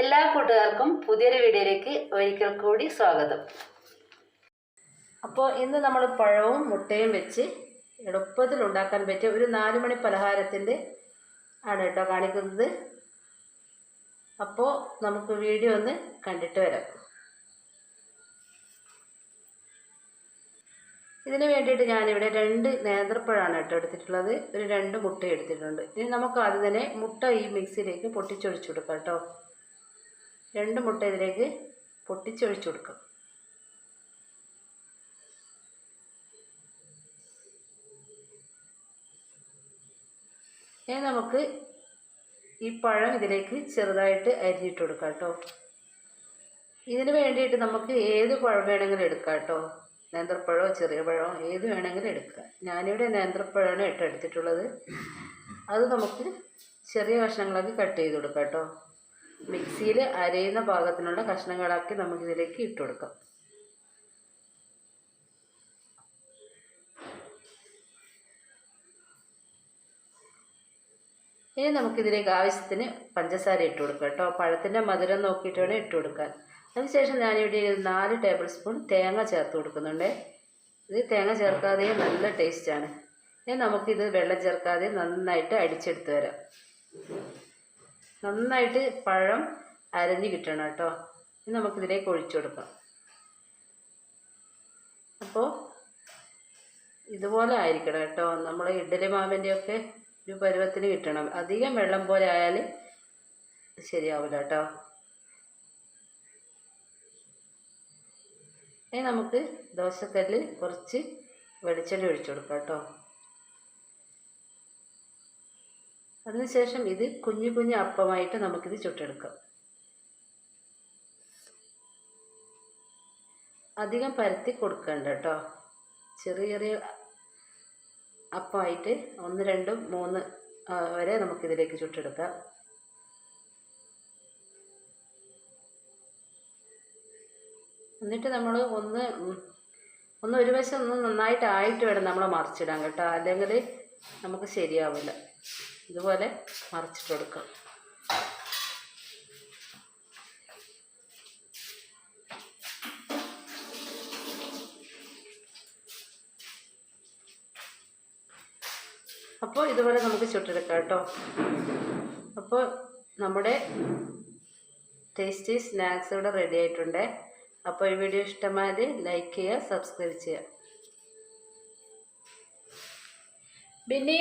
എല്ലാ കൂട്ടുകാർക്കും പുതിയൊരു വീഡിയോയിലേക്ക് ഒരിക്കൽ കൂടി സ്വാഗതം. അപ്പോൾ ഇന്ന് നമ്മൾ പഴവും മുട്ടയും വെച്ച് എളുപ്പത്തിൽ ഉണ്ടാക്കാൻ പറ്റിയ ഒരു നാലുമണി പലഹാരത്തിന്റെ ആണ് കേട്ടോ കാണിക്കുന്നത്. അപ്പോൾ നമുക്ക് വീഡിയോ ഒന്ന് കണ്ടിട്ട് വരാം. ഇതിന് വേണ്ടിയിട്ട് ഞാനിവിടെ രണ്ട് നേന്ത്രപ്പഴമാണ് കേട്ടോ എടുത്തിട്ടുള്ളത്. ഒരു രണ്ട് മുട്ട എടുത്തിട്ടുണ്ട്. ഇനി നമുക്ക് ആദ്യം തന്നെ മുട്ട ഈ മിക്സിയിലേക്ക് പൊട്ടിച്ചൊഴിച്ചു കൊടുക്കാം കേട്ടോ. രണ്ട് മുട്ട ഇതിലേക്ക് പൊട്ടിച്ചൊഴിച്ചു കൊടുക്കും ഇനി നമുക്ക് ഈ പഴം ഇതിലേക്ക് ചെറുതായിട്ട് അരിഞ്ഞിട്ട് കൊടുക്കാം കേട്ടോ. ഇതിന് വേണ്ടിയിട്ട് നമുക്ക് ഏത് പഴം വേണമെങ്കിലും എടുക്കാം കേട്ടോ. നേന്ത്രപ്പഴമോ ചെറിയ പഴമോ ഏത് വേണമെങ്കിലും എടുക്കുക ഞാനിവിടെ നേന്ത്രപ്പഴമാണ് ഇട്ട് എടുത്തിട്ടുള്ളത്. അത് നമുക്ക് ചെറിയ കഷ്ണങ്ങളാക്കി കട്ട് ചെയ്ത് കൊടുക്കാം കേട്ടോ. മിക്സിയിൽ അരയുന്ന പാകത്തിനുള്ള കഷ്ണങ്ങളാക്കി നമുക്കിതിലേക്ക് ഇട്ട് കൊടുക്കാം ഇനി നമുക്കിതിലേക്ക് ആവശ്യത്തിന് പഞ്ചസാര ഇട്ട് കൊടുക്കാം കേട്ടോ. പഴത്തിന്റെ മധുരം നോക്കിയിട്ട് വേണം ഇട്ട് കൊടുക്കാൻ. അതിനുശേഷം ഞാനിവിടെ നാല് ടേബിൾ സ്പൂൺ തേങ്ങ ചേർത്ത് കൊടുക്കുന്നുണ്ട്. ഇത് തേങ്ങ ചേർക്കാതെയും നല്ല ടേസ്റ്റാണ്. ഇനി നമുക്കിത് വെള്ളം ചേർക്കാതെ നന്നായിട്ട് അടിച്ചെടുത്ത് വരാം. നന്നായിട്ട് പഴം അരഞ്ഞ് കിട്ടണം കേട്ടോ. ഇനി നമുക്കിതിലേക്ക് ഒഴിച്ചു കൊടുക്കാം. അപ്പോൾ ഇതുപോലെ ആയിരിക്കണം കേട്ടോ. നമ്മൾ ഇഡ്ഡലി മാവിന്റെയൊക്കെ ഒരു പരുവത്തിന് കിട്ടണം. അധികം വെള്ളം പോലെ ആയാൽ ശരിയാവില്ല കേട്ടോ. ഇനി നമുക്ക് ദോശക്കല്ലിൽ കുറച്ച് വെളിച്ചെണ്ണ ഒഴിച്ചു കൊടുക്കാം കേട്ടോ. അതിനുശേഷം ഇത് കുഞ്ഞു കുഞ്ഞു അപ്പമായിട്ട് നമുക്കിത് ചുട്ടെടുക്കാം. അധികം പരത്തി കൊടുക്കണ്ട കേട്ടോ. ചെറിയ ചെറിയ അപ്പമായിട്ട് ഒന്ന് രണ്ടും മൂന്ന് വരെ നമുക്കിതിലേക്ക് ചുട്ടെടുക്കാം. എന്നിട്ട് നമ്മൾ ഒന്ന് ഒന്ന് ഒരു വശം ഒന്ന് നന്നായിട്ട് ആയിട്ട് വേണം നമ്മൾ മറിച്ചിടാൻ കേട്ടോ. അല്ലെങ്കിൽ നമുക്ക് ശരിയാവില്ല. ഇതുപോലെ മറിച്ചിട്ട് കൊടുക്കാം. അപ്പോൾ ഇതുപോലെ നമുക്ക് ചുട്ടെടുക്കാം കേട്ടോ. അപ്പോൾ നമ്മുടെ ടേസ്റ്റി സ്നാക്സ് ഇവിടെ റെഡി ആയിട്ടുണ്ട്. അപ്പോൾ ഈ വീഡിയോ ഇഷ്ടമായാൽ ലൈക്ക് ചെയ്യുക സബ്സ്ക്രൈബ് ചെയ്യുക. പിന്നെ